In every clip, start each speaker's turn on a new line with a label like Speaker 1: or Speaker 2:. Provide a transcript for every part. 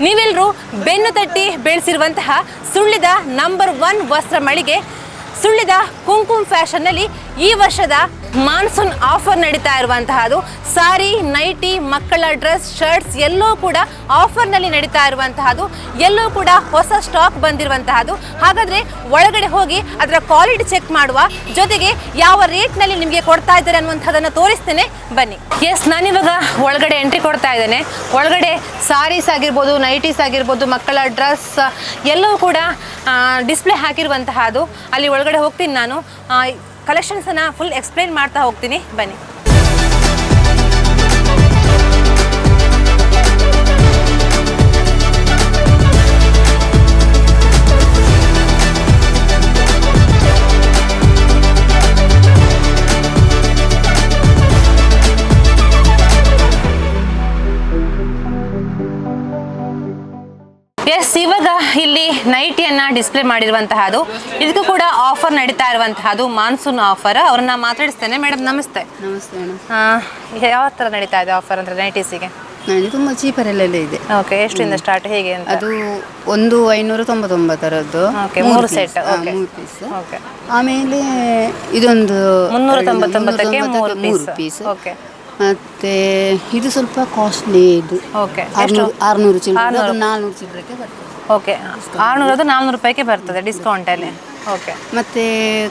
Speaker 1: ನೀವೆಲ್ಲರೂ ಬೆನ್ನು ತಟ್ಟಿ ಬೆಳೆಸಿರುವಂತಹ ಸುಳ್ಳಿದ ನಂಬರ್ ಒನ್ ವಸ್ತ್ರ ಮಳಿಗೆ ಸುಳ್ಳಿದ ಕುಂಕುಮ್ ಫ್ಯಾಷನ್ನಲ್ಲಿ ಈ ವರ್ಷದ ಮಾನ್ಸೂನ್ ಆಫರ್ ನಡೀತಾ ಇರುವಂತಹದ್ದು ಸಾರಿ, ನೈಟಿ, ಮಕ್ಕಳ ಡ್ರೆಸ್, ಶರ್ಟ್ಸ್ ಎಲ್ಲೋ ಕೂಡ ಆಫರ್ನಲ್ಲಿ ನಡೀತಾ ಇರುವಂತಹದ್ದು ಎಲ್ಲೋ ಕೂಡ ಹೊಸ ಸ್ಟಾಕ್ ಬಂದಿರುವಂತಹದ್ದು ಹಾಗಾದ್ರೆ ಒಳಗಡೆ ಹೋಗಿ ಅದರ ಕ್ವಾಲಿಟಿ ಚೆಕ್ ಮಾಡುವ ಜೊತೆಗೆ ಯಾವ ರೇಟ್ನಲ್ಲಿ ನಿಮಗೆ ಕೊಡ್ತಾ ಇದ್ದಾರೆ ಅನ್ನುವಂಥದ್ದನ್ನು ತೋರಿಸ್ತೇನೆ. ಬನ್ನಿ. ಎಸ್ ನಾನಿವಾಗ ಒಳಗಡೆ ಎಂಟ್ರಿ ಕೊಡ್ತಾ ಇದ್ದೇನೆ. ಒಳಗಡೆ ಸಾರೀಸ್ ಆಗಿರ್ಬೋದು, ನೈಟೀಸ್ ಆಗಿರ್ಬೋದು, ಮಕ್ಕಳ ಡ್ರೆಸ್ ಎಲ್ಲವೂ ಕೂಡ ಡಿಸ್ಪ್ಲೇ ಹಾಕಿರುವಂತಹದ್ದು ಅಲ್ಲಿ ಒಳಗಡೆ ಹೋಗ್ತೀನಿ ನಾನು. ಕಲೆಕ್ಷನ್ಸನ್ನು ಫುಲ್ ಎಕ್ಸ್ಪ್ಲೈನ್ ಮಾಡ್ತಾ ಹೋಗ್ತೀನಿ. ಬನ್ನಿ. ಎಸ್ ಇವಾಗ ಇಲ್ಲಿ ನೈಟಿಯನ್ನ ಡಿಸ್ಪ್ಲೇ ಮಾಡಿರುವಂತಹದ್ದು ಇದಕ್ಕೂ ಕೂಡ ಆಫರ್ ನಡೀತಾ ಇರುವಂತಹದ್ದು ಮಾನ್ಸೂನ್ ಆಫರ್. ಅವ್ರನ್ನ ಮಾತಾಡಿಸ್ತೇನೆ. ಮೇಡಮ್ ನಮಸ್ತೆ.
Speaker 2: ನಮಸ್ತೆ
Speaker 1: ಯಾವ ಥರ ನಡೀತಾ ಇದೆ ಆಫರ್ ಅಂದರೆ ನೈಟೀಸಿಗೆ?
Speaker 2: ತುಂಬ ಚೀಪರಲ್ಲೆಲ್ಲ ಇದೆ.
Speaker 1: ಓಕೆ ಎಷ್ಟರಿಂದ ಸ್ಟಾರ್ಟ್ ಹೇಗೆ ಅಂತ?
Speaker 2: ಅದು ಒಂದು ಐನೂರ ತೊಂಬತ್ತೊಂಬತ್ತರದ್ದು
Speaker 1: ಮೂರು ಸೆಟ್.
Speaker 2: ಮೂರು ಪೀಸ್
Speaker 1: ಓಕೆ
Speaker 2: ಆಮೇಲೆ ಇದೊಂದು
Speaker 1: ಮುನ್ನೂರ ತೊಂಬತ್ತೊಂಬತ್ತಕ್ಕೆ ಮೂರು ಪೀಸ್ ಓಕೆ
Speaker 2: ಮತ್ತೆ ಇದು ಸ್ವಲ್ಪ ಕಾಸ್ಟ್ಲಿ ಇದು.
Speaker 1: ಓಕೆ
Speaker 2: ಆರ್ನೂರು ಚಿಲ್ಲರೆ ಅದು ನಾಲ್ನೂರು ಚಿಲ್ಲರೆಗೆ ಬರ್ತದೆ.
Speaker 1: ಓಕೆ ಆರುನೂರದು ನಾಲ್ನೂರು ರೂಪಾಯಿಗೆ ಬರ್ತದೆ ಡಿಸ್ಕೌಂಟಲ್ಲಿ ಓಕೆ
Speaker 2: ಮತ್ತೆ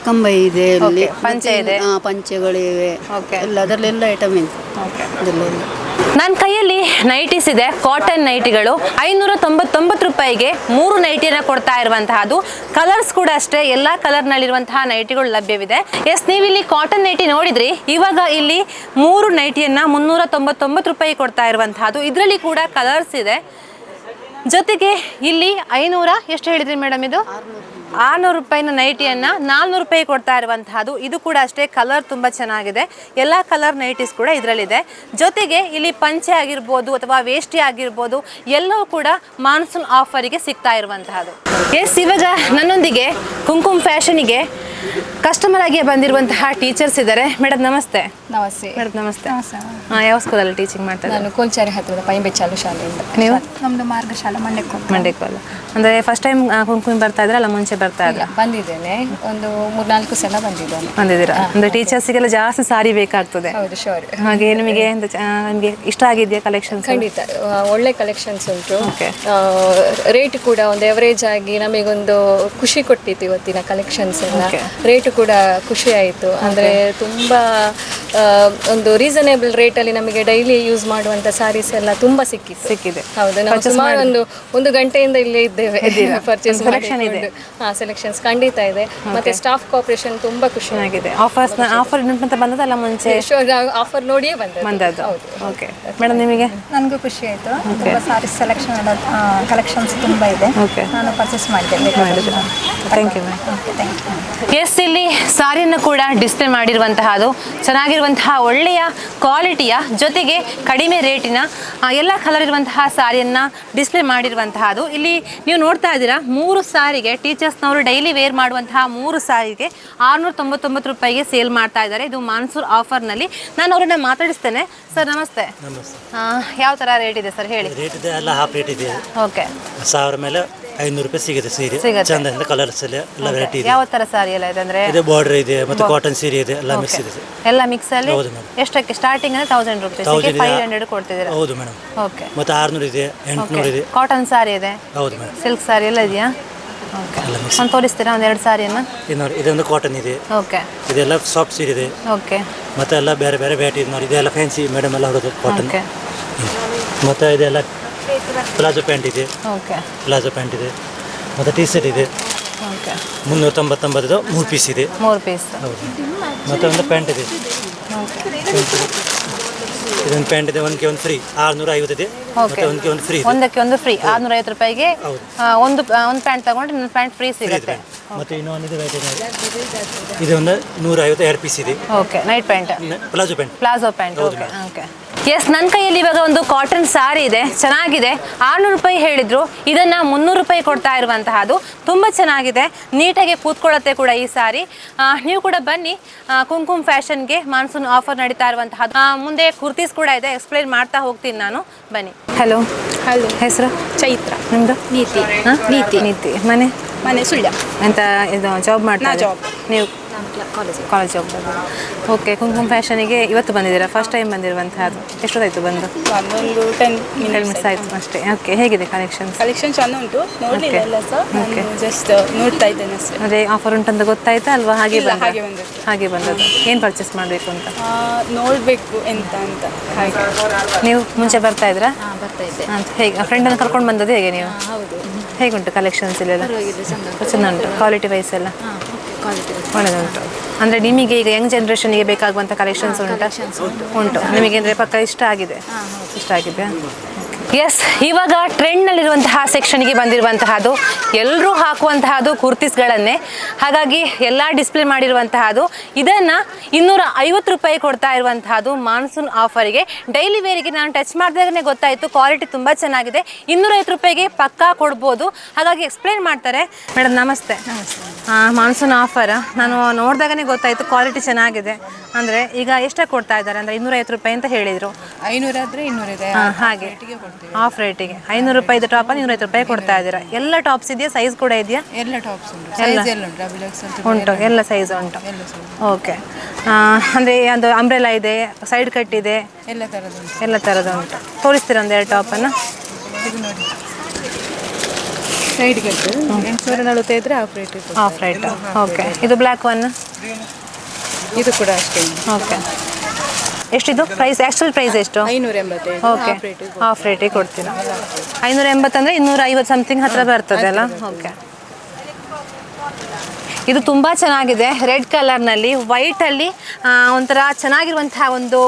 Speaker 2: ಕಂಬ ಇದೆ
Speaker 1: ಇಲ್ಲಿ ಪಂಚೆ ಇದೆ.
Speaker 2: ಹಾ, ಪಂಚೆಗಳಿವೆ
Speaker 1: ಓಕೆ
Speaker 2: ಎಲ್ಲ ಅದರಲ್ಲೆಲ್ಲ ಐಟಮ್ ಇದೆ.
Speaker 1: ಓಕೆ
Speaker 2: ಅದರಲ್ಲೆಲ್ಲ.
Speaker 1: ನನ್ನ ಕೈಯಲ್ಲಿ ನೈಟೀಸ್ ಇದೆ ಕಾಟನ್ ನೈಟಿಗಳು ಐನೂರ ತೊಂಬತ್ತೊಂಬತ್ತು ರೂಪಾಯಿಗೆ ಮೂರು ನೈಟಿಯನ್ನು ಕೊಡ್ತಾ ಇರುವಂತಹದ್ದು. ಕಲರ್ಸ್ ಕೂಡ ಅಷ್ಟೇ ಎಲ್ಲ ಕಲರ್ನಲ್ಲಿರುವಂತಹ ನೈಟಿಗಳು ಲಭ್ಯವಿದೆ. ಎಸ್ ನೀವಿಲ್ಲಿ ಕಾಟನ್ ನೈಟಿ ನೋಡಿದ್ರಿ. ಇವಾಗ ಇಲ್ಲಿ ಮೂರು ನೈಟಿಯನ್ನು ಮುನ್ನೂರ ತೊಂಬತ್ತೊಂಬತ್ತು ರೂಪಾಯಿ ಕೊಡ್ತಾ ಇರುವಂತಹದ್ದು. ಇದರಲ್ಲಿ ಕೂಡ ಕಲರ್ಸ್ ಇದೆ. ಜೊತೆಗೆ ಇಲ್ಲಿ ಐನೂರ, ಎಷ್ಟು ಹೇಳಿದ್ರಿ ಮೇಡಮ್ ಇದು? ಆರ್ನೂರು ರೂಪಾಯಿನ ನೈಟಿಯನ್ನು ನಾಲ್ನೂರು ರೂಪಾಯಿ ಕೊಡ್ತಾ ಇರುವಂತಹದ್ದು. ಇದು ಕೂಡ ಅಷ್ಟೇ ಕಲರ್ ತುಂಬ ಚೆನ್ನಾಗಿದೆ. ಎಲ್ಲ ಕಲರ್ ನೈಟೀಸ್ ಕೂಡ ಇದರಲ್ಲಿದೆ. ಜೊತೆಗೆ ಇಲ್ಲಿ ಪಂಚೆ ಆಗಿರ್ಬೋದು ಅಥವಾ ವೇಷ್ಟಿ ಆಗಿರ್ಬೋದು, ಎಲ್ಲವೂ ಕೂಡ ಮಾನ್ಸೂನ್ ಆಫರಿಗೆ ಸಿಗ್ತಾ ಇರುವಂತಹದ್ದು. ಎಸ್ ಇವಾಗ ನನ್ನೊಂದಿಗೆ ಕುಂಕುಮ್ ಫ್ಯಾಷನಿಗೆ ಕಸ್ಟಮರ್ ಆಗಿ ಬಂದಿರುವಂತಹ ಟೀಚರ್ಸ್ ಇದ್ದಾರೆ. ಮೇಡಮ್ ನಮಸ್ತೆ.
Speaker 3: ನಮಸ್ತೆ.
Speaker 1: ಮೇಡಮ್ ನಮಸ್ತೆ. ಹಾಂ ಯಾವ ಸ್ಕೂಲಲ್ಲಿ ಟೀಚಿಂಗ್ ಮಾಡ್ತಾ ಇದ್ದಾರೆ?
Speaker 3: ನಾನು ಕೋಲ್ಚಾರಿ ಹತ್ತಿರದ ಪೈಂಬೆಚ್ಚಾಲು ಶಾಲೆಯಿಂದ.
Speaker 1: ನೀವು?
Speaker 3: ನಮ್ಮದು ಮಾರ್ಗಶಾಲೆ ಮಂಡ್ಯಕ್ಕೆ
Speaker 1: ಮಂಡ್ಯಕ್ಕಲ್ಲ ಅಂದರೆ ಫಸ್ಟ್ ಟೈಮ್ ಕುಂಕುಮ ಬರ್ತಾ ಇದ್ರಲ್ಲ ಮುಂಚೆ ಬರ್ತಾ ಇದ್ರ?
Speaker 3: ಬಂದಿದ್ದೇನೆ. ಒಂದು ಮೂರ್ನಾಲ್ಕು ಸಲ ಬಂದಿದ್ದೇನೆ.
Speaker 1: ಬಂದಿದ್ದೀರಾ? ಅಂದರೆ ಟೀಚರ್ಸಿಗೆಲ್ಲ ಜಾಸ್ತಿ ಸಾರಿ ಬೇಕಾಗ್ತದೆ.
Speaker 3: ಹೌದು ಶೋರ್
Speaker 1: ಹಾಗೆ ನಿಮಗೆ ಅಂತ ಚ- ನಿಮಗೆ ಇಷ್ಟ ಆಗಿದೆಯಾ ಕಲೆಕ್ಷನ್ಸ್
Speaker 3: ಖಂಡಿತ. ಆ, ಒಳ್ಳೆ ಕಲೆಕ್ಷನ್ಸ್ ಉಂಟು.
Speaker 1: Okay.
Speaker 3: ರೇಟ್ ಕೂಡ ಒಂದು ಎವರೇಜ್ ಆಗಿ ನಮಗೊಂದು ಖುಷಿ ಕೊಟ್ಟಿತ್ತು ಇವತ್ತಿನ ಕಲೆಕ್ಷನ್ಸ್ ಎಲ್ಲ.
Speaker 1: Okay.
Speaker 3: ರೇಟ್ ಕೂಡ ಖುಷಿ ಆಯಿತು. ಅಂದರೆ ತುಂಬ ಒಂದು ರೀಸನೇಬಲ್ ರೇಟಲ್ಲಿ ನಮಗೆ ಡೈಲಿ ಯೂಸ್ ಮಾಡುವಂಥ ಸಾರೀಸ್ ಎಲ್ಲ ತುಂಬ ಸಿಕ್ಕಿತ್ತು.
Speaker 1: ಸಿಕ್ಕಿದೆ.
Speaker 3: ಹೌದು ನಾವು ಸುಮಾರು ಒಂದು ಒಂದು ಗಂಟೆಯಿಂದ ಇಲ್ಲೇ ಇದ್ದೇವೆ. ಪರ್ಚೇಸ್
Speaker 1: ಸೆಲೆಕ್ಷನ್ ಇದೆ.
Speaker 3: ಹಾಂ ಸೆಲೆಕ್ಷನ್ಸ್ ಖಂಡಿತ ಇದೆ. ಮತ್ತೆ ಸ್ಟಾಫ್ ಕೋಪರೇಷನ್ ತುಂಬ ಖುಷಿ
Speaker 1: ಆಗಿದೆ ಆಫರ್ಸ್ ಆಫರ್ ಅಂತ ಬಂದದಲ್ಲ ಮುಂಚೆ?
Speaker 3: ಆಫರ್ ನೋಡಿಯೇ ಬಂದೆ
Speaker 1: ಬಂದದ್ದು.
Speaker 3: ಹೌದು.
Speaker 1: ಓಕೆ ಮೇಡಮ್ ನಿಮಗೆ?
Speaker 4: ನನಗೂ ಖುಷಿ ಆಯಿತು. ತುಂಬ ಸಾರಿ ಸೆಲೆಕ್ಷನ್ ಕಲೆಕ್ಷನ್ಸ್ ತುಂಬ ಇದೆ. ನಾನು ಪರ್ಚೇಸ್ ಮಾಡಿದ್ದೆ.
Speaker 1: ಥ್ಯಾಂಕ್ ಯು ಎಸ್ ಇಲ್ಲಿ ಸಾರಿಯನ್ನು ಕೂಡ ಡಿಸ್ಪ್ಲೇ ಮಾಡಿರುವಂತಹದ್ದು ಚೆನ್ನಾಗಿರುವಂತಹ ಒಳ್ಳೆಯ ಕ್ವಾಲಿಟಿಯ ಜೊತೆಗೆ ಕಡಿಮೆ ರೇಟಿನ ಎಲ್ಲ ಕಲರ್ ಇರುವಂತಹ ಸಾರಿಯನ್ನು ಡಿಸ್ಪ್ಲೇ ಮಾಡಿರುವಂತಹದ್ದು ಇಲ್ಲಿ ನೀವು ನೋಡ್ತಾ ಇದ್ದೀರಾ ಮೂರು ಸಾರಿಗೆ ಟೀಚರ್ಸ್ನವರು ಡೈಲಿ ವೇರ್ ಮಾಡುವಂತಹ ಮೂರು ಸಾರಿಗೆ ಆರುನೂರ ತೊಂಬತ್ತೊಂಬತ್ತು ರೂಪಾಯಿಗೆ ಸೇಲ್ ಮಾಡ್ತಾ ಇದ್ದಾರೆ. ಇದು ಮಾನ್ಸೂರ್ ಆಫರ್ನಲ್ಲಿ ನಾನು ಅವರನ್ನ ಮಾತಾಡಿಸ್ತೇನೆ. ಸರ್ ನಮಸ್ತೆ. ಯಾವ ಥರ ರೇಟ್ ಇದೆ ಸರ್ ಹೇಳಿ.
Speaker 5: ರೇಟ್ ಇದೆ ಎಲ್ಲ ಹಾಫ್ ರೇಟ್ ಇದೆ.
Speaker 1: ಓಕೆ
Speaker 5: ಸಾವಿರ ಮೇಲೆ ಐನೂರು ರೂಪಾಯಿ ಸಿಗುತ್ತೆ ಸೀರೆ.
Speaker 1: ಸಿಗುತ್ತೆ.
Speaker 5: ಚಂದ ಕಲರ್ಸ್ ಎಲ್ಲ ಎಲ್ಲ ವೆರೈಟಿ ಇದೆ.
Speaker 1: ಯಾವ ತರ ಸಾರಿ ಎಲ್ಲ ಇದೆ ಅಂದ್ರೆ
Speaker 5: ಇದೆ ಬಾರ್ಡರ್ ಇದೆ ಮತ್ತೆ ಕಾಟನ್ ಸೀರೆ ಇದೆ ಎಲ್ಲ ಮಿಕ್ಸ್ ಇದೆ.
Speaker 1: ಎಲ್ಲ ಮಿಕ್ಸ್ ಅಲ್ಲಿ
Speaker 5: ಹೌದು madam.
Speaker 1: ಎಷ್ಟಕ್ಕೆ ಸ್ಟಾರ್ಟಿಂಗ್ ಅಂದ್ರೆ ತೌಸಂಡ್ ರುಪೀಸ್
Speaker 5: Thousand ಇದೆ.
Speaker 1: ಫೈವ್ ಹಂಡ್ರೆಡ್ ಕೊಡ್ತಿದ್ದೀರಾ?
Speaker 5: ಹೌದು ಮೇಡಮ್
Speaker 1: ಓಕೆ
Speaker 5: ಮತ್ತೆ ಆರ್ನೂರು ಇದೆ ಎಂಟುನೂರು ಇದೆ.
Speaker 1: ಕಾಟನ್ ಸಾರಿ ಇದೆ.
Speaker 5: ಹೌದು ಮೇಡಮ್
Speaker 1: ಸಿಲ್ಕ್ ಸಾರಿ ಎಲ್ಲ ಇದೆಯಾ? ಓಕೆ
Speaker 5: ಎಲ್ಲ mix.
Speaker 1: ಒಂದು ತೋರಿಸ್ತೀರಾ? ಒಂದ್ ಎರಡು ಸಾರಿಯನ್ನು
Speaker 5: ಇನ್ನೂರು ಇದೊಂದು ಕಾಟನ್ ಇದೆ
Speaker 1: ಓಕೆ
Speaker 5: ಇದೆಲ್ಲ ಸಾಫ್ಟ್ ಸೀರೆ ಇದೆ.
Speaker 1: ಓಕೆ
Speaker 5: ಮತ್ತೆ ಎಲ್ಲ ಬೇರೆ ಬೇರೆ ವೆರೈಟಿ ನೋಡಿ. ಇದೆಲ್ಲ ಫ್ಯಾನ್ಸಿ ಮೇಡಮ್ ಎಲ್ಲ ಹೊಡೋದು ಕಾಟನ್
Speaker 1: ಓಕೆ
Speaker 5: ಮತ್ತೆ ಇದೆಲ್ಲ ಪ್ಲಾಜೋ ಪ್ಯಾಂಟ್ ಇದೆ.
Speaker 1: ಓಕೆ
Speaker 5: ಪ್ಲಾಜೋ ಪ್ಯಾಂಟ್ ಇದೆ. ಮತ್ತೆ ಟಿ ಶರ್ಟ್ ಇದೆ.
Speaker 1: ಓಕೆ
Speaker 5: ಮುನ್ನೂರ ತೊಂಬತ್ತೊಂಬತ್ತು ಮೂರು ಪೀಸ್ ಇದೆ.
Speaker 1: ಮೂರು ಪೀಸ್
Speaker 5: ಹೌದು. ಮತ್ತೆ ಒಂದು ಪ್ಯಾಂಟ್ ಇದೆ. ಇದೊಂದು ಪ್ಯಾಂಟ್ ಇದೆ ಒಂದಕ್ಕೆ ಒಂದು ಫ್ರೀ ಆರ್ನೂರ ಐವತ್ತಿದೆ ಮತ್ತೆ ಒಂದಕ್ಕೆ ಒಂದು ಫ್ರೀ
Speaker 1: ಒಂದಕ್ಕೆ ಒಂದು ಫ್ರೀ ಆರ್ನೂರ ಐವತ್ತು ರೂಪಾಯಿಗೆ ಆ, ಒಂದು ಒಂದು ಪ್ಯಾಂಟ್ ತಗೊಂಡ್ರೆ ಇನ್ನೊಂದು ಪ್ಯಾಂಟ್ ಫ್ರೀ ಸಿಗುತ್ತೆ.
Speaker 5: ಮತ್ತೆ ಇನ್ನೊಂದು ಇದೆ ವೆರೈಟಿ ಇದು ಒಂದು ನೂರ ಐವತ್ತು ಎರಡು ಪೀಸ್ ಇದೆ.
Speaker 1: Okay night pant
Speaker 5: palazzo pant
Speaker 1: palazzo pant okay okay yes ನನ್ನ ಕೈಯಲ್ಲಿ ಇವಾಗ ಒಂದು ಕಾಟನ್ ಸಾರಿ ಇದೆ. ಚೆನ್ನಾಗಿದೆ. ಆರ್ನೂರು ರೂಪಾಯಿ ಹೇಳಿದ್ರು. ಇದನ್ನ ಮುನ್ನೂರು ರೂಪಾಯಿ ಕೊಡ್ತಾ ಇರುವಂತಹದ್ದು ತುಂಬ ಚೆನ್ನಾಗಿದೆ. ನೀಟಾಗಿ ಕೂತ್ಕೊಳ್ಳುತ್ತೆ ಕೂಡ ಈ ಸಾರಿ ಆ, ನೀವು ಕೂಡ ಬನ್ನಿ. ಆ, ಕುಂಕುಮ್ ಫ್ಯಾಷನ್ಗೆ ಮಾನ್ಸೂನ್ ಆಫರ್ ನಡೀತಾ ಇರುವಂತಹ ಮುಂದೆ ಕುರ್ತೀಸ್ ಕೂಡ ಇದೆ. ಎಕ್ಸ್ಪ್ಲೈನ್ ಮಾಡ್ತಾ ಹೋಗ್ತೀನಿ ನಾನು. ಬನ್ನಿ. ಹಲೋ
Speaker 4: ಹಲೋ
Speaker 1: ಹೆಸರು?
Speaker 4: ಚೈತ್ರ.
Speaker 1: ನಿಮ್ದು?
Speaker 4: ನೀತಿ? ನೀತಿ.
Speaker 1: ನೀತಿ. ಮನೆ?
Speaker 4: ಮನೆ ಸುಳ್ಯ.
Speaker 1: ಅಂತ ಇದು ಜಾಬ್ ಮಾಡ್ತಾ
Speaker 4: ಜಾಬ್.
Speaker 1: ನೀವು ಕಾಲೇಜ್ ಜಾಬ್ ಓಕೆ ಕುಂಕುಮ ಫ್ಯಾಷನಿಗೆ ಇವತ್ತು ಬಂದಿದ್ದೀರಾ? First time ಬಂದಿರುವಂತಹದ್ದು. ಎಷ್ಟೊತ್ತಾಯ್ತು ಬಂದು?
Speaker 4: ಒಂದು ಟೆನ್
Speaker 1: ಮಿನಿಟ್ಸ್ ಆಯ್ತು. ಅಷ್ಟೇ. ಓಕೆ ಹೇಗಿದೆ ಕಲೆಕ್ಷನ್ಸ್
Speaker 4: ಕಲೆಕ್ಷನ್ ಚೆಂದ ಉಂಟು. ನೋಡಲಿಲ್ಲ. ಎಲ್ಲ ಸಹ.
Speaker 1: Okay.
Speaker 4: ಜಸ್ಟ್ ನೋಡ್ತಾ ಇದ್ದೇನೆ ಅಷ್ಟೇ.
Speaker 1: ಅದೇ ಆಫರ್ ಉಂಟಂತ ಗೊತ್ತಾಯ್ತಾ ಅಲ್ವಾ? ಹಾಗೆ
Speaker 4: ಇಲ್ಲ, ಹಾಗೆ ಬಂದದ್ದು.
Speaker 1: ಹಾಗೆ ಬಂದದ್ದು. ಏನು ಪರ್ಚೇಸ್ ಮಾಡಬೇಕು ಅಂತ?
Speaker 4: ಆ, ನೋಡ್ಬೇಕು ಎಂತ ಅಂತ. ಹಾಗೆ.
Speaker 1: ನೀವು ಮುಂಚೆ ಬರ್ತಾ ಇದ್ರಾ?
Speaker 3: ಬರ್ತಾ ಇದ್ದೆ.
Speaker 1: ಅಂತ ಹೇಗೆ? ಫ್ರೆಂಡನ್ನು ಕರ್ಕೊಂಡು ಬಂದದ್ದು ಹೇಗೆ ನೀವು?
Speaker 3: ಹೌದು.
Speaker 1: ಹೇಗುಂಟು ಕಲೆಕ್ಷನ್ಸ್ ಇಲ್ಲೆಲ್ಲ?
Speaker 3: ಪರವಾಗಿಲ್ಲ ಚಂದ
Speaker 1: ಚೆಂದ ಉಂಟು. ಕ್ವಾಲಿಟಿ ವೈಸ್ ಎಲ್ಲ?
Speaker 3: ಹಾಂ. ಓಕೆ ಕ್ವಾಲಿಟಿ
Speaker 1: ಒಳ್ಳೆದುಂಟು. ಅಂದರೆ ನಿಮಗೆ ಈಗ ಯಂಗ್ ಜನ್ರೇಷನ್ಗೆ ಬೇಕಾಗುವಂಥ ಕಲೆಕ್ಷನ್ಸ್ ಉಂಟು? ಉಂಟು. ನಿಮಗೆ ಅಂದರೆ ಪಕ್ಕ ಇಷ್ಟ ಆಗಿದೆ? ಇಷ್ಟ ಆಗಿದೆ. ಎಸ್ ಇವಾಗ ಟ್ರೆಂಡ್ನಲ್ಲಿರುವಂತಹ ಸೆಕ್ಷನ್ಗೆ ಬಂದಿರುವಂತಹದ್ದು ಎಲ್ಲರೂ ಹಾಕುವಂತಹದ್ದು ಕುರ್ತೀಸ್ಗಳನ್ನೇ. ಹಾಗಾಗಿ ಎಲ್ಲ ಡಿಸ್ಪ್ಲೇ ಮಾಡಿರುವಂತಹದ್ದು ಇದನ್ನು ಇನ್ನೂರ ಐವತ್ತು ರೂಪಾಯಿ ಕೊಡ್ತಾ ಇರುವಂತಹದ್ದು ಮಾನ್ಸೂನ್ ಆಫರಿಗೆ ಡೈಲಿ ವೇರಿಗೆ ನಾನು ಟಚ್ ಮಾಡಿದಾಗನೇ ಗೊತ್ತಾಯಿತು ಕ್ವಾಲಿಟಿ ತುಂಬ ಚೆನ್ನಾಗಿದೆ. ಇನ್ನೂರೈವತ್ತು ರೂಪಾಯಿಗೆ ಪಕ್ಕಾ ಕೊಡ್ಬೋದು. ಹಾಗಾಗಿ ಎಕ್ಸ್ಪ್ಲೇನ್ ಮಾಡ್ತಾರೆ. ಮೇಡಮ್ ನಮಸ್ತೆ. ಮಾನ್ಸೂನ್ ಆಫರ್ ನಾನು ನೋಡಿದಾಗನೇ ಗೊತ್ತಾಯಿತು ಕ್ವಾಲಿಟಿ ಚೆನ್ನಾಗಿದೆ. ಅಂದರೆ ಈಗ ಎಷ್ಟಾಗಿ ಕೊಡ್ತಾ ಇದ್ದಾರೆ? ಅಂದರೆ ಇನ್ನೂರೈವತ್ತು ರೂಪಾಯಿ ಅಂತ ಹೇಳಿದರು.
Speaker 6: ಐನೂರಾದರೆ ಇನ್ನೂರಿದೆ.
Speaker 1: ಇದೆ ಹಾಗೆ. ಆಫ್ ರೇಟಿಗೆ ಐನೂರು ರೂಪಾಯಿ ಟಾಪ್ ನೂರೈವತ್ತು ರೂಪಾಯಿ ಕೊಡ್ತಾ ಇದ್ದೀರಾ? ಎಲ್ಲ ಟಾಪ್ಸ್ ಇದೆಯಾ? ಸೈಜ್ ಕೂಡ ಇದೆಯಾ?
Speaker 6: ಎಲ್ಲ ಟಾಪ್ಸ್ ಉಂಟು.
Speaker 1: ಎಲ್ಲ?
Speaker 6: ಸೈಜ್ ಎಲ್ಲ ಉಂಟು. ಅಂತ
Speaker 1: ಉಂಟು. ಎಲ್ಲ ಸೈಜ್ ಉಂಟು.
Speaker 6: ಎಲ್ಲ size.
Speaker 1: ಓಕೆ ಅಂದರೆ ಒಂದು ಅಂಬ್ರೆಲಾ ಇದೆ ಸೈಡ್ ಕಟ್ ಇದೆ.
Speaker 6: ಎಲ್ಲ ಥರದ ಉಂಟು.
Speaker 1: ಎಲ್ಲ ಥರದ ಉಂಟು. ತೋರಿಸ್ತೀರಾ ಒಂದು ಎರಡು ಟಾಪನ್ನು
Speaker 6: ಇದು ನೋಡಿ. ಸೈಡ್ ಕಟ್ ಎಂಟುನೂರ ನಲವತ್ತೈದ್ರೆ half rate
Speaker 1: of right okay ಇದು ಬ್ಲ್ಯಾಕ್ ಒನ್
Speaker 6: ಇದು ಕೂಡ ಅಷ್ಟೇ
Speaker 1: ಓಕೆ ಎಷ್ಟಿದು? ಪ್ರೈಸ್ ಆ್ಯಕ್ಚುಲ್ ಪ್ರೈಸ್ ಎಷ್ಟು?
Speaker 6: ಐನೂರ ಎಂಬತ್ತು
Speaker 1: ಓಕೆ
Speaker 6: ಹಾಫ್ ರೇಟ್
Speaker 1: ಹಾಫ್ ರೇಟಿಗೆ ಕೊಡ್ತೀರಾ? ಐನೂರ ಎಂಬತ್ತಂದರೆ ಇನ್ನೂರ ಐವತ್ತು ಸಮಥಿಂಗ್ ಹತ್ರ ಬರ್ತದೆ ಅಲ್ಲ? ಓಕೆ ಇದು ತುಂಬ ಚೆನ್ನಾಗಿದೆ. ರೆಡ್ ಕಲರ್ನಲ್ಲಿ ವೈಟಲ್ಲಿ ಒಂಥರ ಚೆನ್ನಾಗಿರುವಂತಹ ಒಂದು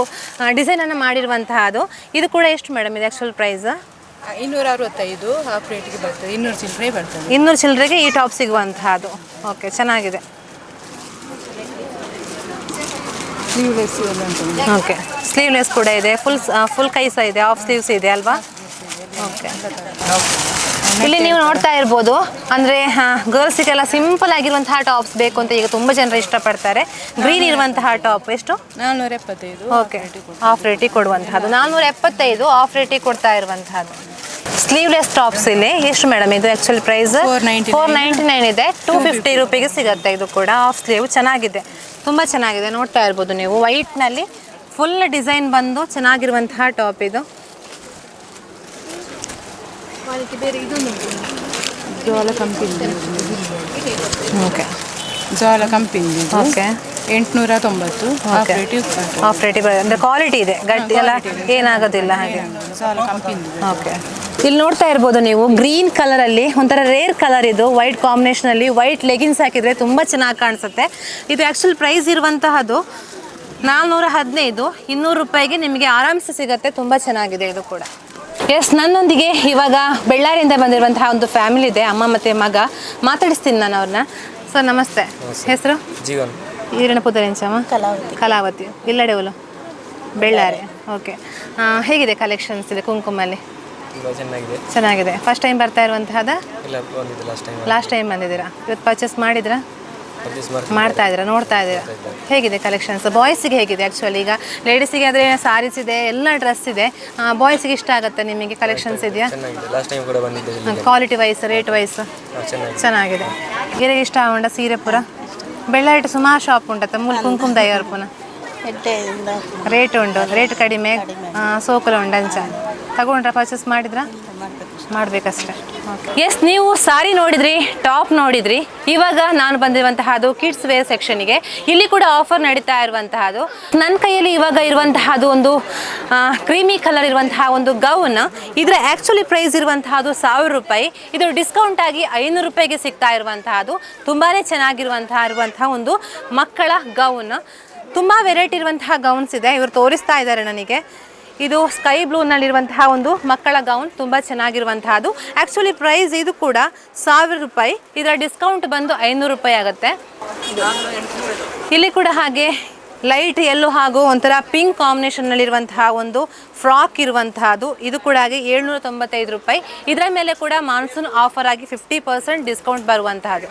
Speaker 1: ಡಿಸೈನನ್ನು ಮಾಡಿರುವಂತಹ ಅದು. ಇದು ಕೂಡ ಎಷ್ಟು ಮೇಡಮ್ ಇದು ಆ್ಯಕ್ಚುಲ್ ಪ್ರೈಸ್
Speaker 6: ಇನ್ನೂರ ಅರವತ್ತೈದು ಹಾಫ್ ರೇಟಿಗೆ ಬರ್ತದೆ. ಇನ್ನೂರು ಚಿಲ್ಲರೆ ಬರ್ತದೆ.
Speaker 1: ಇನ್ನೂರು ಚಿಲ್ಲರೆಗೆ ಈ ಟಾಪ್ ಸಿಗುವಂತಹದ್ದು. ಓಕೆ ಚೆನ್ನಾಗಿದೆ.
Speaker 6: ಸ್ಲೀವ್ಲೆಸ್
Speaker 1: ಓಕೆ ಸ್ಲೀವ್ಲೆಸ್ ಕೂಡ ಇದೆ. ಫುಲ್ ಫುಲ್ ಕೈ ಸಹ ಇದೆ. ಆಫ್ ಸ್ಲೀವ್ಸ್ ಇದೆ ಅಲ್ವಾ? ಓಕೆ ಇಲ್ಲಿ ನೀವು ನೋಡ್ತಾ ಇರ್ಬೋದು. ಅಂದರೆ ಗರ್ಲ್ಸಿಗೆಲ್ಲ ಸಿಂಪಲ್ ಆಗಿರುವಂತಹ ಟಾಪ್ಸ್ ಬೇಕು ಅಂತ ಈಗ ತುಂಬ ಜನರು ಇಷ್ಟಪಡ್ತಾರೆ. ಗ್ರೀನ್ ಇರುವಂತಹ ಟಾಪ್ ಎಷ್ಟು?
Speaker 6: ನಾನ್ನೂರ ಎಪ್ಪತ್ತೈದು
Speaker 1: ಓಕೆ ಆಫ್ ರೇಟಿ ಕೊಡುವಂತಹದ್ದು. ನಾನ್ನೂರ ಎಪ್ಪತ್ತೈದು ಆಫ್ ರೇಟಿ ಕೊಡ್ತಾ ಇರುವಂತಹದ್ದು. ಸ್ಲೀವ್ಲೆಸ್ ಟಾಪ್ಸ್ ಇಲ್ಲಿ. ಎಷ್ಟು ಮೇಡಮ್ ಇದು actually price
Speaker 6: 499.
Speaker 1: Four ninety nine ಇದೆ. ಟೂ ಫಿಫ್ಟಿ ರುಪೀಗೆ ಸಿಗುತ್ತೆ. ಇದು ಕೂಡ ಆಫ್ ಸ್ಲೀವ್ ಚೆನ್ನಾಗಿದೆ. ತುಂಬ ಚೆನ್ನಾಗಿದೆ ನೋಡ್ತಾ ಇರ್ಬೋದು ನೀವು. ವೈಟ್ನಲ್ಲಿ ಫುಲ್ ಡಿಸೈನ್ ಬಂದು ಚೆನ್ನಾಗಿರುವಂತಹ ಟಾಪ್ ಇದು.
Speaker 6: ಜೋಳ ಕಂಪನಿ
Speaker 1: ಓಕೆ
Speaker 6: ಜೋಳ ಕಂಪನಿ
Speaker 1: ಓಕೆ
Speaker 6: ಎಂಟುನೂರ ತೊಂಬತ್ತು
Speaker 1: ಆಪ್ರೇಟಿವ್.
Speaker 6: ರೇಟ್
Speaker 1: ಅಂದರೆ ಕ್ವಾಲಿಟಿ ಇದೆ. ಗಟ್ಟಿ ಎಲ್ಲ ಏನಾಗೋದಿಲ್ಲ ಹಾಗೆ.
Speaker 6: ಜೋಳ ಕಂಪನಿ
Speaker 1: ಓಕೆ ಇಲ್ಲಿ ನೋಡ್ತಾ ಇರ್ಬೋದು ನೀವು ಗ್ರೀನ್ ಕಲರ್ ಅಲ್ಲಿ ಒಂಥರ ರೇರ್ ಕಲರ್ ಇದು ವೈಟ್ ಕಾಂಬಿನೇಷನ್ ಅಲ್ಲಿ ವೈಟ್ ಲೆಗಿನ್ಸ್ ಹಾಕಿದ್ರೆ ತುಂಬಾ ಚೆನ್ನಾಗಿ ಕಾಣಿಸುತ್ತೆ. ಇದು ಆಕ್ಚುಲ್ ಪ್ರೈಸ್ ಇರುವಂತಹದ್ದು ನಾಲ್ನೂರ ಹದಿನೈದು ಇನ್ನೂರು ರೂಪಾಯಿಗೆ ನಿಮಗೆ ಆರಾಮ್ಸೆ ಸಿಗುತ್ತೆ ತುಂಬ ಚೆನ್ನಾಗಿದೆ ಇದು ಕೂಡ. ಎಸ್ ನನ್ನೊಂದಿಗೆ ಇವಾಗ ಬೆಳ್ಳಾರಿಯಿಂದ ಬಂದಿರುವಂತಹ ಒಂದು ಫ್ಯಾಮಿಲಿ ಇದೆ ಅಮ್ಮ ಮತ್ತು ಮಗ. ಮಾತಾಡಿಸ್ತೀನಿ ನಾನು ಅವ್ರನ್ನ ಸರ್ ನಮಸ್ತೆ. ಹೆಸರು?
Speaker 7: ಜೀವನ್.
Speaker 1: ಕಲಾವತಿ. ಕಲಾವತಿ. ಇಲ್ಲಡೆ ಬೆಳ್ಳಾರಿ ಓಕೆ ಹೇಗಿದೆ ಕಲೆಕ್ಷನ್ಸ್ ಇದೆ ಕುಂಕುಮಲ್ಲಿ?
Speaker 7: ಚೆನ್ನಾಗಿದೆ.
Speaker 1: ಚೆನ್ನಾಗಿದೆ. ಫಸ್ಟ್ ಟೈಮ್ ಬರ್ತಾ ಇರುವಂತಹದ?
Speaker 7: ಇಲ್ಲ ಬಂದಿದ್ದು ಲಾಸ್ಟ್ ಟೈಮ್
Speaker 1: ಲಾಸ್ಟ್ ಟೈಮ್ ಬಂದಿದ್ದೀರಾ? ಇವತ್ತು ಪರ್ಚೇಸ್ ಮಾಡಿದ್ರಾ?
Speaker 7: ಪರ್ಚೇಸ್
Speaker 1: ಮಾಡ್ತಾ ಇದ್ದೀರಾ? ನೋಡ್ತಾ ಇದ್ದೀರಾ? ಹೇಗಿದೆ ಕಲೆಕ್ಷನ್ಸ್ ಬಾಯ್ಸಿಗೆ ಹೇಗಿದೆ ಆ್ಯಕ್ಚುಲಿ ಈಗ ಲೇಡೀಸಿಗೆ ಆದರೆ ಸಾರೀಸ್ ಇದೆ ಎಲ್ಲ ಡ್ರೆಸ್ ಇದೆ. ಬಾಯ್ಸಿಗೆ ಇಷ್ಟ ಆಗುತ್ತೆ ನಿಮಗೆ ಕಲೆಕ್ಷನ್ಸ್ ಇದೆಯಾ?
Speaker 7: ಚೆನ್ನಾಗಿದೆ. ಲಾಸ್ಟ್ ಟೈಮ್ ಕೂಡ ಬಂದಿದ್ದೆ ಇಲ್ಲಿಗೆ.
Speaker 1: ಕ್ವಾಲಿಟಿ ವೈಸ್ ರೇಟ್ ವೈಸ್
Speaker 7: ಹಾ, ಚೆನ್ನಾಗಿದೆ.
Speaker 1: ಚೆನ್ನಾಗಿದೆ. ಗಿರಿಗೆ ಇಷ್ಟ ಉಂಟ ಸೀರೆಪುರ ಪುರ? ಬೆಳ್ಳಾರಿಟ್ಟು ಸುಮಾರು ಶಾಪ್ ಉಂಟತ್ತ ಮೂಲ ಕುಂಕುಮ ದಯ್ಯರ್ಪುನ ರೇಟ್ ಉಂಟು ರೇಟ್ ಕಡಿಮೆ. ಸೋಕುಲ ಉಂಡು ಅಂಚ ತಗೊಂಡ್ರ ಪರ್ಚೇಸ್ ಮಾಡಿದ್ರಾ? ಮಾಡ್ಬೇಕಷ್ಟೇ. ಎಸ್ ನೀವು ಸಾರಿ ನೋಡಿದ್ರಿ ಟಾಪ್ ನೋಡಿದ್ರಿ. ಇವಾಗ ನಾನು ಬಂದಿರುವಂತಹದ್ದು ಕಿಡ್ಸ್ ವೇರ್ ಸೆಕ್ಷನ್ಗೆ ಇಲ್ಲಿ ಕೂಡ ಆಫರ್ ನಡೀತಾ ಇರುವಂತಹದ್ದು ನನ್ನ ಕೈಯಲ್ಲಿ ಇವಾಗ ಇರುವಂತಹದ್ದು ಒಂದು ಕ್ರೀಮಿ ಕಲರ್ ಇರುವಂತಹ ಒಂದು ಗೌನ್ ಇದರ ಆ್ಯಕ್ಚುಲಿ ಪ್ರೈಸ್ ಇರುವಂತಹದ್ದು ಸಾವಿರ ರೂಪಾಯಿ. ಇದು ಡಿಸ್ಕೌಂಟ್ ಆಗಿ ಐನೂರು ರೂಪಾಯಿಗೆ ಸಿಗ್ತಾ ಇರುವಂತಹದ್ದು ತುಂಬಾ ಚೆನ್ನಾಗಿರುವಂತಹ, ಇರುವಂತಹ ಒಂದು ಮಕ್ಕಳ ಗೌನ್ ತುಂಬ ವೆರೈಟಿ ಇರುವಂತಹ ಗೌನ್ಸ್ ಇದೆ. ಇವರು ತೋರಿಸ್ತಾ ಇದ್ದಾರೆ ನನಗೆ. ಇದು ಸ್ಕೈ ಬ್ಲೂನಲ್ಲಿರುವಂತಹ ಒಂದು ಮಕ್ಕಳ ಗೌನ್, ತುಂಬ ಚೆನ್ನಾಗಿರುವಂತಹದ್ದು ಆ್ಯಕ್ಚುಲಿ ಪ್ರೈಸ್ ಇದು ಕೂಡ ಸಾವಿರ ರೂಪಾಯಿ. ಇದರ ಡಿಸ್ಕೌಂಟ್ ಬಂದು ಐನೂರು ರೂಪಾಯಿ ಆಗುತ್ತೆ. ಇಲ್ಲಿ ಕೂಡ ಹಾಗೆ ಲೈಟ್ ಎಲ್ಲೋ ಹಾಗೂ ಒಂಥರ ಪಿಂಕ್ ಕಾಂಬಿನೇಷನ್ನಲ್ಲಿರುವಂತಹ ಒಂದು ಫ್ರಾಕ್ ಇರುವಂತಹದ್ದು. ಇದು ಕೂಡ ಹಾಗೆ ಏಳ್ನೂರ ತೊಂಬತ್ತೈದು ರೂಪಾಯಿ. ಇದರ ಮೇಲೆ ಕೂಡ ಮಾನ್ಸೂನ್ ಆಫರ್ ಆಗಿ ಫಿಫ್ಟಿ ಪರ್ಸೆಂಟ್ ಡಿಸ್ಕೌಂಟ್ ಬರುವಂತಹದ್ದು.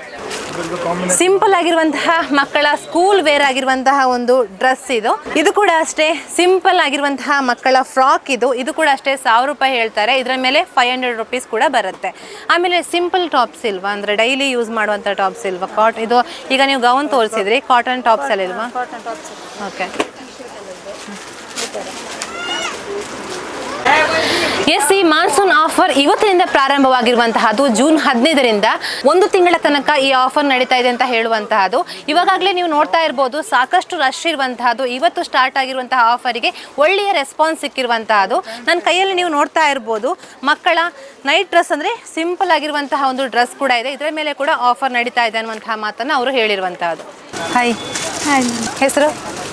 Speaker 1: ಸಿಂಪಲ್ ಆಗಿರುವಂತಹ ಮಕ್ಕಳ ಸ್ಕೂಲ್ ವೇರ್ ಆಗಿರುವಂತಹ ಒಂದು ಡ್ರೆಸ್ ಇದು. ಇದು ಕೂಡ ಅಷ್ಟೇ ಸಿಂಪಲ್ ಆಗಿರುವಂತಹ ಮಕ್ಕಳ ಫ್ರಾಕ್ ಇದು. ಇದು ಕೂಡ ಅಷ್ಟೇ ಸಾವಿರ ರೂಪಾಯಿ ಹೇಳ್ತಾರೆ. ಇದರ ಮೇಲೆ ಫೈವ್ ಹಂಡ್ರೆಡ್ ರುಪೀಸ್ ಕೂಡ ಬರುತ್ತೆ. ಆಮೇಲೆ ಸಿಂಪಲ್ ಟಾಪ್ಸ್ ಇಲ್ವಾ ಅಂದರೆ ಡೈಲಿ ಯೂಸ್ ಮಾಡುವಂಥ ಟಾಪ್ಸ್ ಇಲ್ವಾ ಕಾಟ್ ಇದು ಈಗ ನೀವು ಗೌನ್ ತೋರಿಸಿದ್ರಿ ಕಾಟನ್ ಟಾಪ್ಸ್ ಅಲ್ಲಿ ಇಲ್ವಾ? ಓಕೆ ಎಸ್ ಈ ಮಾನ್ಸೂನ್ ಆಫರ್ ಇವತ್ತಿನಿಂದ ಪ್ರಾರಂಭವಾಗಿರುವಂತಹದ್ದು ಜೂನ್ ಹದಿನೈದರಿಂದ ಒಂದು ತಿಂಗಳ ತನಕ ಈ ಆಫರ್ ನಡೀತಾ ಇದೆ ಅಂತ ಹೇಳುವಂತಹದ್ದು. ಇವಾಗಲೇ ನೀವು ನೋಡ್ತಾ ಇರ್ಬೋದು ಸಾಕಷ್ಟು ರಶ್ ಇರುವಂತಹದ್ದು ಇವತ್ತು ಸ್ಟಾರ್ಟ್ ಆಗಿರುವಂತಹ ಆಫರಿಗೆ ಒಳ್ಳೆಯ ರೆಸ್ಪಾನ್ಸ್ ಸಿಕ್ಕಿರುವಂತಹದ್ದು. ನನ್ನ ಕೈಯಲ್ಲಿ ನೀವು ನೋಡ್ತಾ ಇರ್ಬೋದು ಮಕ್ಕಳ ನೈಟ್ ಡ್ರೆಸ್ ಅಂದರೆ ಸಿಂಪಲ್ ಆಗಿರುವಂತಹ ಒಂದು ಡ್ರೆಸ್ ಕೂಡ ಇದೆ. ಇದರ ಮೇಲೆ ಕೂಡ ಆಫರ್ ನಡೀತಾ ಇದೆ ಅನ್ನುವಂತಹ ಮಾತನ್ನು ಅವರು ಹೇಳಿರುವಂತಹದ್ದು. ಹಾಯ್
Speaker 8: ಹಾಯ್
Speaker 1: ಹೆಸರು?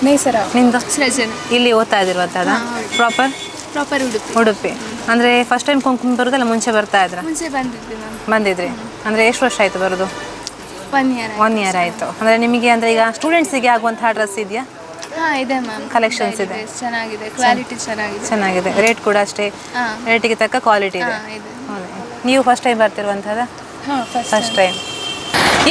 Speaker 8: ನೇಸರ
Speaker 1: ನಿಂದು? ಇಲ್ಲಿ ಓದ್ತಾ ಇದಿರುವಂತಹದ್ದು ಪ್ರಾಪರ್
Speaker 8: ಪ್ರಾಪರ್ ಉಡುಪಿ.
Speaker 1: ಉಡುಪಿ. ಅಂದರೆ ಫಸ್ಟ್ ಟೈಮ್ ಕುಂಕುಮ ಬರೋದಲ್ಲ ಮುಂಚೆ ಬರ್ತಾ ಇದ್ರ?
Speaker 8: ಮುಂಚೆ ಬಂದಿದ್ವಿ ಮ್ಯಾಮ್
Speaker 1: ಬಂದಿದ್ರಿ. ಅಂದರೆ ಎಷ್ಟು ವರ್ಷ ಆಯಿತು ಬರೋದು?
Speaker 8: ಒನ್ ಇಯರ್
Speaker 1: ಒನ್ ಇಯರ್ ಆಯಿತು. ಅಂದರೆ ನಿಮಗೆ ಅಂದರೆ ಈಗ ಸ್ಟೂಡೆಂಟ್ಸಿಗೆ ಆಗುವಂತಹ ಡ್ರೆಸ್ ಇದೆಯಾ?
Speaker 8: ಹಾಂ ಇದೆ ಮ್ಯಾಮ್
Speaker 1: ಕಲೆಕ್ಷನ್ಸ್ ಇದೆ.
Speaker 8: ಚೆನ್ನಾಗಿದೆ. ಕ್ವಾಲಿಟಿ ಚೆನ್ನಾಗಿದೆ.
Speaker 1: ಚೆನ್ನಾಗಿದೆ. ರೇಟ್ ಕೂಡ ಅಷ್ಟೇ. ರೇಟಿಗೆ ತಕ್ಕ ಕ್ವಾಲಿಟಿ ಇದೆ. ನೀವು ಫಸ್ಟ್ ಟೈಮ್ ಬರ್ತಿರುವಂಥದ್ದು
Speaker 8: ಫಸ್ಟ್
Speaker 1: ಟೈಮ್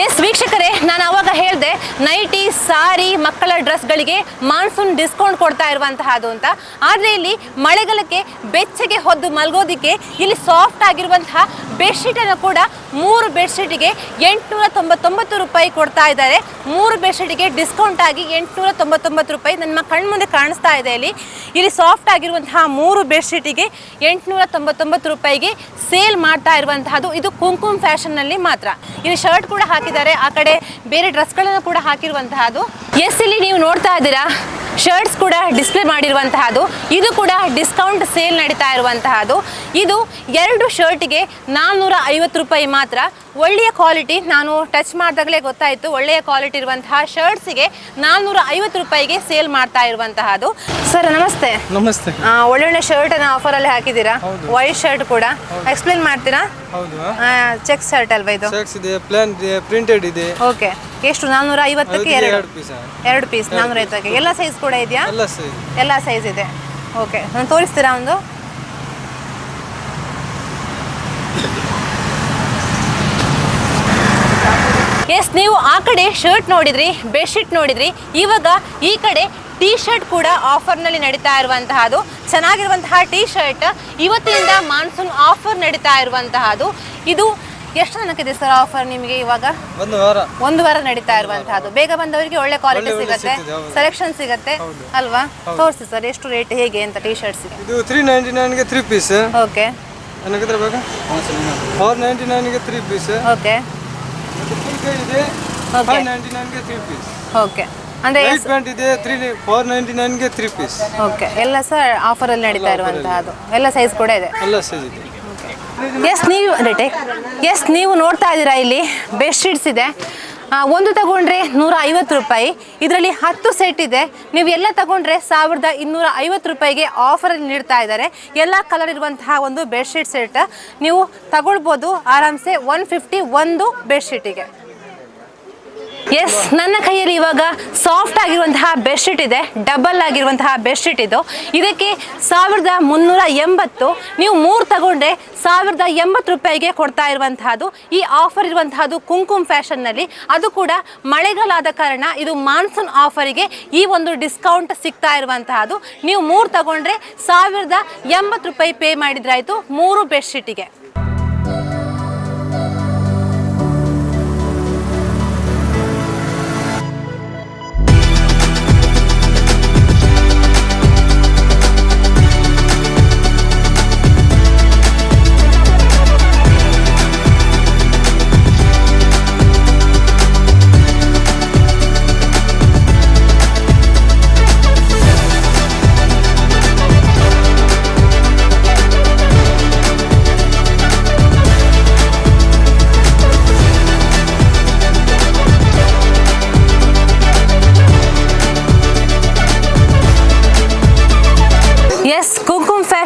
Speaker 1: ಎಸ್ ವೀಕ್ಷಕರೇ, ನಾನು ಅವಾಗ ಹೇಳಿದೆ ನೈಟಿ ಸಾರಿ ಮಕ್ಕಳ ಡ್ರೆಸ್ಗಳಿಗೆ ಮಾನ್ಸೂನ್ ಡಿಸ್ಕೌಂಟ್ ಕೊಡ್ತಾ ಇರುವಂತಹದ್ದು ಅಂತ. ಆದರೆ ಇಲ್ಲಿ ಮಳೆಗಾಲಕ್ಕೆ ಬೆಚ್ಚಗೆ ಹೊದ್ದು ಮಲಗೋದಿಕ್ಕೆ ಇಲ್ಲಿ ಸಾಫ್ಟ್ ಆಗಿರುವಂತಹ ಬೆಡ್ಶೀಟನ್ನು ಕೂಡ ಮೂರು ಬೆಡ್ಶೀಟಿಗೆ ಎಂಟುನೂರ ತೊಂಬತ್ತೊಂಬತ್ತು ರೂಪಾಯಿ ಕೊಡ್ತಾ ಇದ್ದಾರೆ. ಮೂರು ಬೆಡ್ಶೀಟಿಗೆ ಡಿಸ್ಕೌಂಟ್ ಆಗಿ ಎಂಟುನೂರ ತೊಂಬತ್ತೊಂಬತ್ತು ರೂಪಾಯಿ ನನ್ನ ಕಣ್ಮುಂದೆ ಕಾಣಿಸ್ತಾ ಇದೆ ಇಲ್ಲಿ. ಇಲ್ಲಿ ಸಾಫ್ಟ್ ಆಗಿರುವಂತಹ ಮೂರು ಬೆಡ್ಶೀಟಿಗೆ ಎಂಟುನೂರ ತೊಂಬತ್ತೊಂಬತ್ತು ರೂಪಾಯಿಗೆ ಸೇಲ್ ಮಾಡ್ತಾ ಇರುವಂತಹದ್ದು. ಇದು ಕುಂಕುಮ್ ಫ್ಯಾಷನ್ನಲ್ಲಿ ಮಾತ್ರ. ಇಲ್ಲಿ ಶರ್ಟ್ ಕೂಡ ಹಾಕಿದ್ದಾರೆ. ಆ ಕಡೆ ಬೇರೆ ಡ್ರೆಸ್ಗಳನ್ನು ಕೂಡ ಹಾಕಿರುವಂತಹದ್ದು. ಎಸ್ ಇಲ್ಲಿ ನೀವು ನೋಡ್ತಾ ಇದ್ದೀರಾ? ಶರ್ಟ್ಸ್ ಕೂಡ ಡಿಸ್ಪ್ಲೇ ಮಾಡಿರುವಂತಹದ್ದು ಇದು ಕೂಡ ಡಿಸ್ಕೌಂಟ್ ಸೇಲ್ ನಡೀತಾ ಇರುವಂತಹದ್ದು ಇದು ಎರಡು ಶರ್ಟ್ಗೆ ನಾನ್ನೂರ ಐವತ್ತು ರೂಪಾಯಿ ಮಾತ್ರ. ಒಳ್ಳೆಯ ಕ್ವಾಲಿಟಿ ನಾನು ಟಚ್ ಮಾಡಿದಾಗಲೇ ಗೊತ್ತಾಯಿತು. ಒಳ್ಳೆಯ ಕ್ವಾಲಿಟಿ ಇರುವಂತಹ ಶರ್ಟ್ಸಿಗೆ ನಾನ್ನೂರ ಐವತ್ತು ರೂಪಾಯಿಗೆ ಸೇಲ್ ಮಾಡ್ತಾ ಇರುವಂತಹದ್ದು ಸರ್ ನಮಸ್ತೆ.
Speaker 9: ನಮಸ್ತೆ.
Speaker 1: ಒಳ್ಳೊಳ್ಳೆ ಶರ್ಟ್ ಅನ್ನ ಆಫರ್ ಅಲ್ಲಿ ಹಾಕಿದ್ದೀರಾ ವೈಟ್ ಶರ್ಟ್ ಕೂಡ. ಎಕ್ಸ್ಪ್ಲೇನ್ ಮಾಡ್ತೀರಾ?
Speaker 9: ಹೌದು.
Speaker 1: ಚೆಕ್ ಶರ್ಟ್ ಅಲ್ವಾ ಇದು
Speaker 9: ಪ್ರಿಂಟೆಡ್ ಇದೆ.
Speaker 1: ಓಕೆ. ಎಷ್ಟು? ನಾನ್ನೂರ ಐವತ್ತಕ್ಕೆ ಎರಡು.
Speaker 9: ಎರಡು ಪೀಸ್
Speaker 1: ಎರಡು ಪೀಸ್ ನಾನ್ನೂರ ಐವತ್ತಕ್ಕೆ ಎಲ್ಲ ಸೈಜ್ ಕೂಡ ಇದೆಯಾ?
Speaker 9: ಎಲ್ಲ
Speaker 1: ಸೈಜ್ ಇದೆ. ಓಕೆ ನಾನು ತೋರಿಸ್ತೀರಾ ಒಂದು? ಎಸ್ ನೀವು ಆ ಕಡೆ ಶರ್ಟ್ ನೋಡಿದ್ರಿ ಬೆಡ್ಶೀಟ್ ನೋಡಿದ್ರಿ. ಇವಾಗ ಈ ಕಡೆ ಟೀ ಶರ್ಟ್ ಕೂಡ ಆಫರ್ನಲ್ಲಿ ನಡೀತಾ ಇರುವಂತಹದ್ದು ಚೆನ್ನಾಗಿರುವಂತಹ ಟೀ ಶರ್ಟ್ ಇವತ್ತಿನಿಂದ ಮಾನ್ಸೂನ್ ಆಫರ್ ನಡೀತಾ ಇರುವಂತಹದ್ದು ಇದು ಎಷ್ಟು ದಿನಕ್ಕಿದೆ ಸರ್ ಆಫರ್ ನಿಮಗೆ ಇವಾಗ?
Speaker 9: ಒಂದು ವಾರ.
Speaker 1: ಒಂದು ವಾರ ನಡೀತಾ ಇರುವಂತಹದ್ದು. ಬೇಗ ಬಂದವರಿಗೆ ಒಳ್ಳೆ ಕ್ವಾಲಿಟಿ ಸಿಗತ್ತೆ. ಸೆಲೆಕ್ಷನ್ ಸಿಗುತ್ತೆ. ಅಲ್ವಾ? ತೋರಿಸಿ ಸರ್ ಎಷ್ಟು ರೇಟ್ ಹೇಗೆ ಅಂತ ಟಿ ಶರ್ಟ್ಸ್
Speaker 9: ಇದು ತ್ರೀ ನೈಂಟಿ ನೈನ್ಗೆ ತ್ರೀ ಪೀಸ್
Speaker 1: ಓಕೆ
Speaker 9: ನನಗಿದ್ರೆ ಬೇಕಾ ಫೋರ್ ನೈಂಟಿ ನೈನ್ಗೆ ತ್ರೀ ಪೀಸ್
Speaker 1: ಓಕೆ
Speaker 9: ಇದೆ. ಫೈವ್ ನೈಂಟಿ ನೈನ್ಗೆ ತ್ರೀ ಪೀಸ್
Speaker 1: ಓಕೆ ಅಂದ್ರೆ
Speaker 9: ಪ್ಯಾಂಟ್ ಇದೆ ತ್ರೀ ಫೋರ್ ನೈಂಟಿ ನೈನ್ಗೆ ತ್ರೀ ಪೀಸ್
Speaker 1: ಓಕೆ ಎಲ್ಲ ಸರ್ ಆಫರಲ್ಲಿ ನಡೀತಾ ಇರುವಂತಹದ್ದು. ಎಲ್ಲ ಸೈಜ್ ಕೂಡ ಇದೆ.
Speaker 9: ಎಲ್ಲ ಸೈಜ್ ಇದೆ.
Speaker 1: ಎಸ್ ನೀವು ರೆಟೇಕ್ ಎಸ್ ನೀವು ನೋಡ್ತಾ ಇದ್ದೀರಾ ಇಲ್ಲಿ ಬೆಡ್ಶೀಟ್ಸ್ ಇದೆ. ಒಂದು ತಗೊಂಡ್ರೆ ನೂರ ಐವತ್ತು ರೂಪಾಯಿ. ಇದರಲ್ಲಿ ಹತ್ತು ಸೆಟ್ ಇದೆ. ನೀವು ಎಲ್ಲ ತಗೊಂಡ್ರೆ ಸಾವಿರದ ಇನ್ನೂರ ಐವತ್ತು ರೂಪಾಯಿಗೆ ಆಫರಲ್ಲಿ ನೀಡ್ತಾ ಇದ್ದಾರೆ. ಎಲ್ಲ ಕಲರ್ ಇರುವಂತಹ ಒಂದು ಬೆಡ್ಶೀಟ್ ಸೆಟ್ ನೀವು ತಗೊಳ್ಬೋದು ಆರಾಮ್ಸೆ ಒನ್ ಫಿಫ್ಟಿ ಒಂದು ಬೆಡ್ಶೀಟಿಗೆ ಎಸ್ ನನ್ನ ಕೈಯಲ್ಲಿ ಇವಾಗ ಸಾಫ್ಟ್ ಆಗಿರುವಂತಹ ಬೆಡ್ಶೀಟ್ ಇದೆ ಡಬಲ್ ಆಗಿರುವಂತಹ ಬೆಡ್ಶೀಟ್ ಇದು. ಇದಕ್ಕೆ ಸಾವಿರದ ಮುನ್ನೂರ ಎಂಬತ್ತು, ನೀವು ಮೂರು ತಗೊಂಡ್ರೆ ಸಾವಿರದ ಎಂಬತ್ತು ರೂಪಾಯಿಗೆ ಕೊಡ್ತಾ ಇರುವಂತಹದ್ದು. ಈ ಆಫರ್ ಇರುವಂತಹದ್ದು ಕುಂಕುಮ್ ಫ್ಯಾಷನ್ನಲ್ಲಿ ಅದು ಕೂಡ ಮಳೆಗಾಲ ಆದ ಕಾರಣ ಇದು ಮಾನ್ಸೂನ್ ಆಫರಿಗೆ ಈ ಒಂದು ಡಿಸ್ಕೌಂಟ್ ಸಿಗ್ತಾ ಇರುವಂತಹದ್ದು. ನೀವು ಮೂರು ತಗೊಂಡ್ರೆ ಸಾವಿರದ ಎಂಬತ್ತು ರೂಪಾಯಿ ಪೇ ಮಾಡಿದ್ರಾಯ್ತು ಮೂರು ಬೆಡ್ಶೀಟಿಗೆ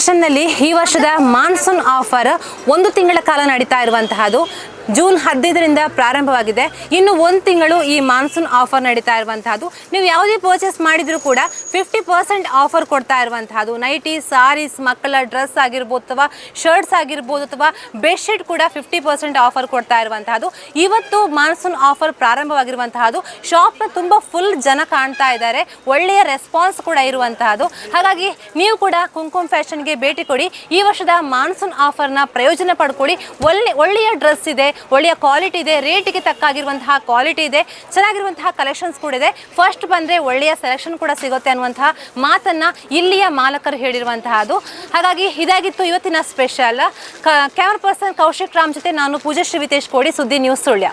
Speaker 1: ಫ್ಯಾಷನ್ನಲ್ಲಿ ಈ ವರ್ಷದ ಮಾನ್ಸೂನ್ ಆಫರ್ ಒಂದು ತಿಂಗಳ ಕಾಲ ನಡೀತಾ ಇರುವಂತಹದ್ದು. ಜೂನ್ ಹದಿನೈದರಿಂದ ಪ್ರಾರಂಭವಾಗಿದೆ. ಇನ್ನು ಒಂದು ತಿಂಗಳು ಈ ಮಾನ್ಸೂನ್ ಆಫರ್ ನಡೀತಾ ಇರುವಂತಹದ್ದು. ನೀವು ಯಾವುದೇ ಪರ್ಚೇಸ್ ಮಾಡಿದರೂ ಕೂಡ ಫಿಫ್ಟಿ ಪರ್ಸೆಂಟ್ ಆಫರ್ ಕೊಡ್ತಾ ಇರುವಂತಹದ್ದು. ನೈಟಿ, ಸಾರೀಸ್, ಮಕ್ಕಳ ಡ್ರೆಸ್ ಆಗಿರ್ಬೋದು ಅಥವಾ ಶರ್ಟ್ಸ್ ಆಗಿರ್ಬೋದು ಅಥವಾ ಬೆಡ್ಶೀಟ್ ಕೂಡ ಫಿಫ್ಟಿ ಪರ್ಸೆಂಟ್ ಆಫರ್ ಕೊಡ್ತಾ ಇರುವಂತಹದ್ದು. ಇವತ್ತು ಮಾನ್ಸೂನ್ ಆಫರ್ ಪ್ರಾರಂಭವಾಗಿರುವಂತಹದ್ದು. ಶಾಪ್ನ ತುಂಬ ಫುಲ್ ಜನ ಕಾಣ್ತಾ ಇದ್ದಾರೆ. ಒಳ್ಳೆಯ ರೆಸ್ಪಾನ್ಸ್ ಕೂಡ ಇರುವಂತಹದ್ದು. ಹಾಗಾಗಿ ನೀವು ಕೂಡ ಕುಂಕುಮ್ ಫ್ಯಾಷನ್ಗೆ ಭೇಟಿ ಕೊಡಿ. ಈ ವರ್ಷದ ಮಾನ್ಸೂನ್ ಆಫರ್ನ ಪ್ರಯೋಜನ ಪಡ್ಕೊಳ್ಳಿ. ಒಳ್ಳೆ, ಒಳ್ಳೆಯ ಡ್ರೆಸ್ ಇದೆ. ಒಳ್ಳೆಯ ಕ್ವಾಲಿಟಿ ಇದೆ ರೇಟಿಗೆ ತಕ್ಕಾಗಿರುವಂತಹ ಕ್ವಾಲಿಟಿ ಇದೆ, ಚೆನ್ನಾಗಿರುವಂತಹ ಕಲೆಕ್ಷನ್ಸ್ ಕೂಡ ಇದೆ. ಫಸ್ಟ್ ಬಂದರೆ ಒಳ್ಳೆಯ ಸೆಲೆಕ್ಷನ್ ಕೂಡ ಸಿಗುತ್ತೆ ಅನ್ನುವಂತಹ ಮಾತನ್ನು ಇಲ್ಲಿಯ ಮಾಲಕರು ಹೇಳಿರುವಂತಹದ್ದು ಹಾಗಾಗಿ ಇದಾಗಿತ್ತು ಇವತ್ತಿನ special camera person Kaushik Ram ಜೊತೆ ನಾನು ಪೂಜಾ ಶ್ರೀವಿತೇಶ್ ಕೋಡಿ ಸುದ್ದಿ ನ್ಯೂಸ್ ಸುಳ್ಯ.